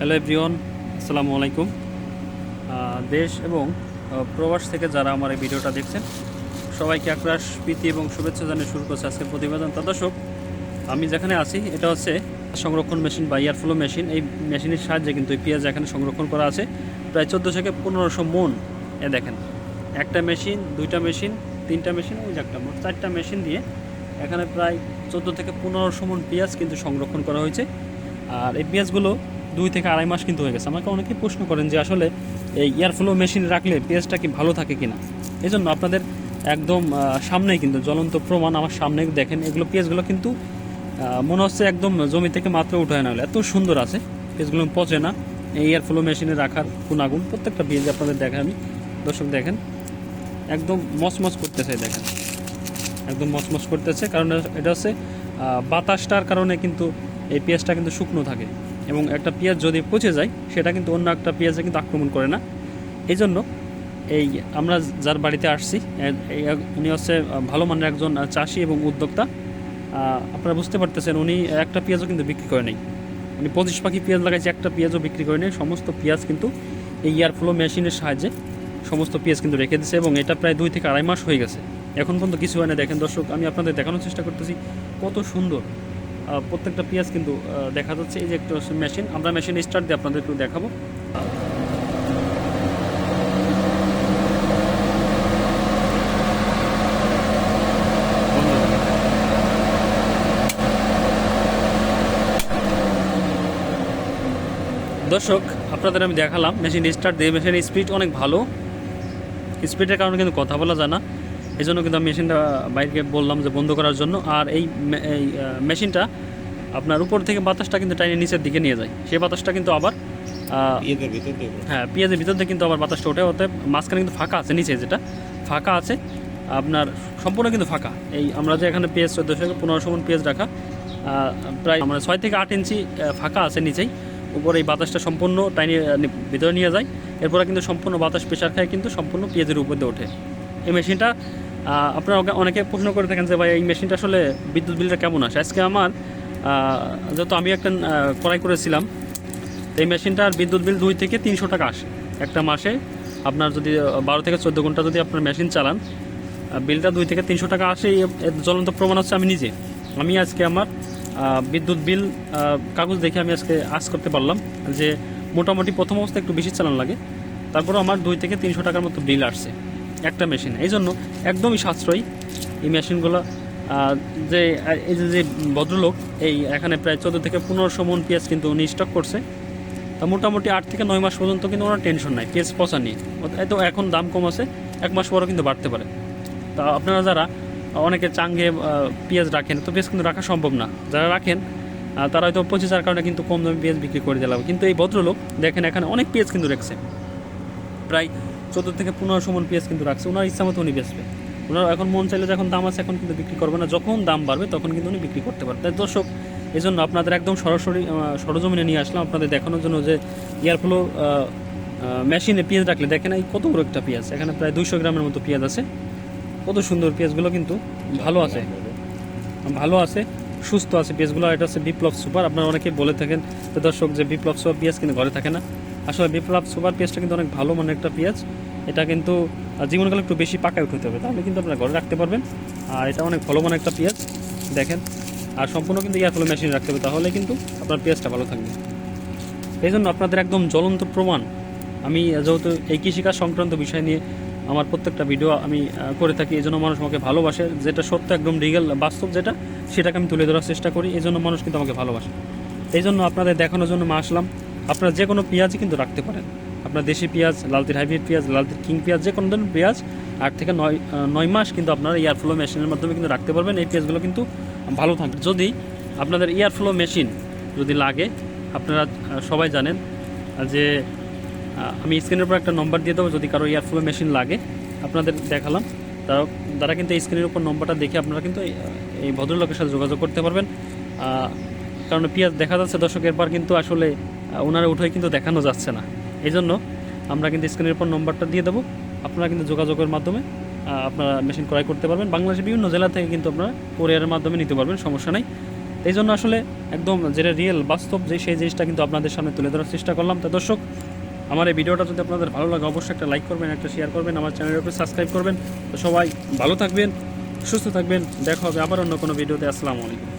Hello everyone আসসালামু আলাইকুম। দেশ এবং প্রবাস থেকে যারা আমার এই ভিডিওটা দেখছেন, সবাইকে একরাশ প্রীতি এবং শুভেচ্ছা জানিয়ে শুরু করছে আজকের প্রতিবেদন। তা আমি যেখানে আছি, এটা হচ্ছে সংরক্ষণ মেশিন বা এয়ারফ্লো মেশিন। এই মেশিনের সাহায্যে কিন্তু এই পেঁয়াজ এখানে সংরক্ষণ করা আছে। প্রায় চোদ্দ থেকে পনেরোশো মন, এ দেখেন। একটা মেশিন, দুইটা মেশিন, তিনটা মেশিন, ওই একটা মোট চারটা মেশিন দিয়ে এখানে প্রায় চোদ্দ থেকে পনেরোশো মন পেঁয়াজ কিন্তু সংরক্ষণ করা হয়েছে। আর এই পেঁয়াজগুলো দুই থেকে আড়াই মাস কিন্তু হয়ে গেছে। আমাকে অনেকেই প্রশ্ন করেন যে আসলে এই এয়ারফ্লো মেশিন রাখলে পেঁয়াজটা কি ভালো থাকে কিনা? এই জন্য আপনাদের একদম সামনেই কিন্তু জ্বলন্ত প্রমাণ আমার সামনে দেখেন, এগুলো পেঁয়াজগুলো কিন্তু মনে হচ্ছে একদম জমি থেকে মাত্র উঠায় না হলে। এত সুন্দর আছে, পেঁয়াজগুলো পচে না। এই এয়ারফ্লো মেশিনে রাখার গুণাগুণ প্রত্যেকটা পেঁয়াজ আপনাদের দেখেন আমি। দর্শক দেখেন, একদম মচমচ করতেছে দেখেন। একদম মচমচ করতেছে, কারণ এটা হচ্ছে বাতাসটার কারণে কিন্তু এই পেঁয়াজটা কিন্তু শুকনো থাকে। এবং একটা পেঁয়াজ যদি পচে যায়, সেটা কিন্তু অন্য একটা পেঁয়াজে কিন্তু আক্রমণ করে না। এই জন্য এই আমরা যার বাড়িতে আসছি উনি হচ্ছে ভালো মানের একজন চাষি এবং উদ্যোক্তা। আপনারা বুঝতে পারতেছেন, উনি একটা পেঁয়াজও কিন্তু বিক্রি করে নেই। উনি পঁচিশ পাখি পেঁয়াজ লাগাইছে, একটা পেঁয়াজও বিক্রি করে নেই। সমস্ত পেঁয়াজ কিন্তু এই এয়ারফ্লো মেশিনের সাহায্যে সমস্ত পেঁয়াজ কিন্তু রেখে দিচ্ছে এবং এটা প্রায় দুই থেকে আড়াই মাস হয়ে গেছে। এখন পর্যন্ত কিছু হয় না দেখেন দর্শক, আমি আপনাদের দেখানোর চেষ্টা করতেছি, কত সুন্দর। প্রত্যেকটা পেঁয়াজ কিন্তু দেখা যাচ্ছে এই যে একটা মেশিন আমরা মেশিন স্টার্ট দিয়ে আপনাদের একটু দেখাবো। দর্শক, আপনাদের আমি দেখালাম মেশিন স্টার্ট দিয়ে মেশিনের স্পিড অনেক ভালো। স্পিডের কারণে কিন্তু কথা বলা যায় না। এই জন্য কিন্তু আমি মেশিনটা বাইরে বললাম যে বন্ধ করার জন্য। আর এই মেশিনটা আপনার উপর থেকে বাতাসটা কিন্তু টাইনে নিচের দিকে নিয়ে যায়। সেই বাতাসটা কিন্তু আবার হ্যাঁ পেঁয়াজের ভিতর দিয়ে কিন্তু আবার বাতাসটা ওঠে। ওতে মাঝখানে কিন্তু ফাঁকা আছে নিচে যেটা। ফাঁকা আছে। আপনার সম্পূর্ণ কিন্তু ফাঁকা। এই আমরা যে এখানে পেঁয়াজ চোদ্দোশো থেকে পনেরোশো মন পেঁয়াজ রাখা প্রায় মানে ছয় থেকে আট ইঞ্চি ফাঁকা আছে নিচেই। উপরে এই বাতাসটা সম্পূর্ণ টাইনে ভিতরে নিয়ে যায়। এরপরে কিন্তু সম্পূর্ণ বাতাস প্রেশার খায় কিন্তু সম্পূর্ণ পেঁয়াজের উপর দিয়ে ওঠে। এই মেশিনটা আপনারা অনেকে প্রশ্ন করে থাকেন যে ভাই, এই মেশিনটা আসলে বিদ্যুৎ বিলটা কেমন আসে? আজকে আমার যেহেতু আমি একটা ক্রয় করেছিলাম, এই মেশিনটার বিদ্যুৎ বিল দুই থেকে তিনশো টাকা আসে একটা মাসে। আপনার যদি বারো থেকে চোদ্দ ঘণ্টা যদি আপনার মেশিন চালান বিলটা দুই থেকে তিনশো টাকা আসে। জ্বলন্ত প্রমাণ হচ্ছে আমি নিজে। আমি আজকে আমার বিদ্যুৎ বিল কাগজ দেখে আমি আজকে আজ করতে পারলাম যে মোটামুটি প্রথম অবস্থা একটু বেশি চালান লাগে। তারপরে আমার দুই থেকে তিনশো টাকার মতো বিল আসছে একটা মেশিন। এই জন্য একদমই সাশ্রয়ী এই মেশিনগুলো। যে, এই যে যে ভদ্রলোক, এই এখানে প্রায় চোদ্দ থেকে পনেরোশো মন পেঁয়াজ কিন্তু উনি স্টক করছে। তা মোটামুটি আট থেকে নয় মাস পর্যন্ত কিন্তু ওনার টেনশন নাই, পেঁয়াজ পচা নিয়ে এই তো এখন দাম কম আছে, এক মাস পরও কিন্তু বাড়তে পারে। তা আপনারা যারা অনেকে চাঙ্গে পেঁয়াজ রাখেন, তো পেঁয়াজ কিন্তু রাখা সম্ভব না। যারা রাখেন তারা হয়তো পঁচিশ হাজার কারণে কিন্তু কম দামে পেঁয়াজ বিক্রি করে দিলাম। কিন্তু এই ভদ্রলোক দেখেন এখানে অনেক পেঁয়াজ কিন্তু রেখেছে। প্রায় চোদ্দ থেকে পনেরোশো মন পেঁয়াজ কিন্তু রাখছে। ওনার ইচ্ছা মতো উনি বেচবে। ওনার এখন মন চাইলে যখন দাম আছে, এখন কিন্তু বিক্রি করবে না। যখন দাম বাড়বে, তখন কিন্তু উনি বিক্রি করতে পারবে। তাই দর্শক এই জন্য আপনাদের একদম সরাসরি সরজমিনে নিয়ে আসলাম আপনাদের দেখানোর জন্য যে এয়ারফ্লো মেশিনে পেঁয়াজ রাখলে দেখেন এই কত বড় একটা পেঁয়াজ। এখানে প্রায় দুইশো গ্রামের মতো পেঁয়াজ আছে। কত সুন্দর পেঁয়াজগুলো কিন্তু ভালো আছে। ভালো আছে, সুস্থ আছে পেঁয়াজগুলো। এটা হচ্ছে বিপ্লব সুপার। আপনারা অনেকেই বলে থাকেন দর্শক, যে বিপ্লব সুপার পেঁয়াজ কিন্তু ঘরে থাকে না। আসলে বিপ্লব সুপার পেঁয়াজটা কিন্তু অনেক ভালো মানের একটা পেঁয়াজ। এটা কিন্তু জীবনকালে একটু বেশি পাকায় উঠতে হবে, তাহলে কিন্তু আপনারা ঘরে রাখতে পারবেন। আর এটা অনেক ভালো মানের একটা পেঁয়াজ, দেখেন। আর সম্পূর্ণ কিন্তু ইয়ারফলো মেশিন রাখতে হবে, তাহলে কিন্তু আপনার পেঁয়াজটা ভালো থাকবে। এই জন্য আপনাদের একদম জ্বলন্ত প্রমাণ। আমি যেহেতু এই কৃষিকাজ সংক্রান্ত বিষয় নিয়ে আমার প্রত্যেকটা ভিডিও আমি করে থাকি এই জন্য মানুষ আমাকে ভালোবাসে। যেটা সত্য, একদম রিগেল বাস্তব যেটা, সেটাকে আমি তুলে ধরার চেষ্টা করি এই জন্য মানুষ কিন্তু আমাকে ভালোবাসে। এই জন্য আপনাদের দেখানোর জন্য মা আসলাম। আপনারা যে কোনো পেঁয়াজই কিন্তু রাখতে পারেন। আপনার দেশি পেঁয়াজ লালতির হাইব্রিড পেঁয়াজ লালতির কিং পেঁয়াজ যে কোনো ধরনের পেঁয়াজ আট থেকে নয় নয় মাস কিন্তু আপনারা এয়ারফ্লো মেশিনের মাধ্যমে কিন্তু রাখতে পারবেন। এই পেঁয়াজগুলো কিন্তু ভালো থাকবে। যদি আপনাদের এয়ারফ্লো মেশিন যদি লাগে আপনারা সবাই জানেন যে আমি স্ক্রিনের উপর একটা নম্বর দিয়ে দেবো যদি কারও এয়ারফ্লো মেশিন লাগে আপনাদের দেখালাম। তারা তারা কিন্তু স্ক্রিনের উপর নম্বরটা দেখে আপনারা কিন্তু এই, ভদ্রলোকের সাথে যোগাযোগ করতে পারবেন। কারণ পেঁয়াজ দেখা যাচ্ছে দর্শকের পর কিন্তু আসলে ওনারা উঠে কিন্তু দেখানো যাচ্ছে না। এই জন্য আমরা কিন্তু স্ক্রিনের উপর নম্বরটা দিয়ে দেবো। আপনারা কিন্তু যোগাযোগের মাধ্যমে আপনারা মেশিন ক্রয় করতে পারবেন। বাংলাদেশের বিভিন্ন জেলা থেকে কিন্তু আপনারা কোরিয়ারের মাধ্যমে নিতে পারবেন, সমস্যা নেই। এই জন্য আসলে একদম যেটা রিয়েল বাস্তব, যে সেই জিনিসটা কিন্তু আপনাদের সামনে তুলে ধরার চেষ্টা করলাম। তো দর্শক, আমার এই ভিডিওটা যদি আপনাদের ভালো লাগে, অবশ্যই একটা লাইক করবেন, একটা শেয়ার করবেন, আমার চ্যানেলের উপরে সাবস্ক্রাইব করবেন। তো সবাই ভালো থাকবেন, সুস্থ থাকবেন। দেখা হবে আবার অন্য কোনো ভিডিওতে। আসসালামু আলাইকুম।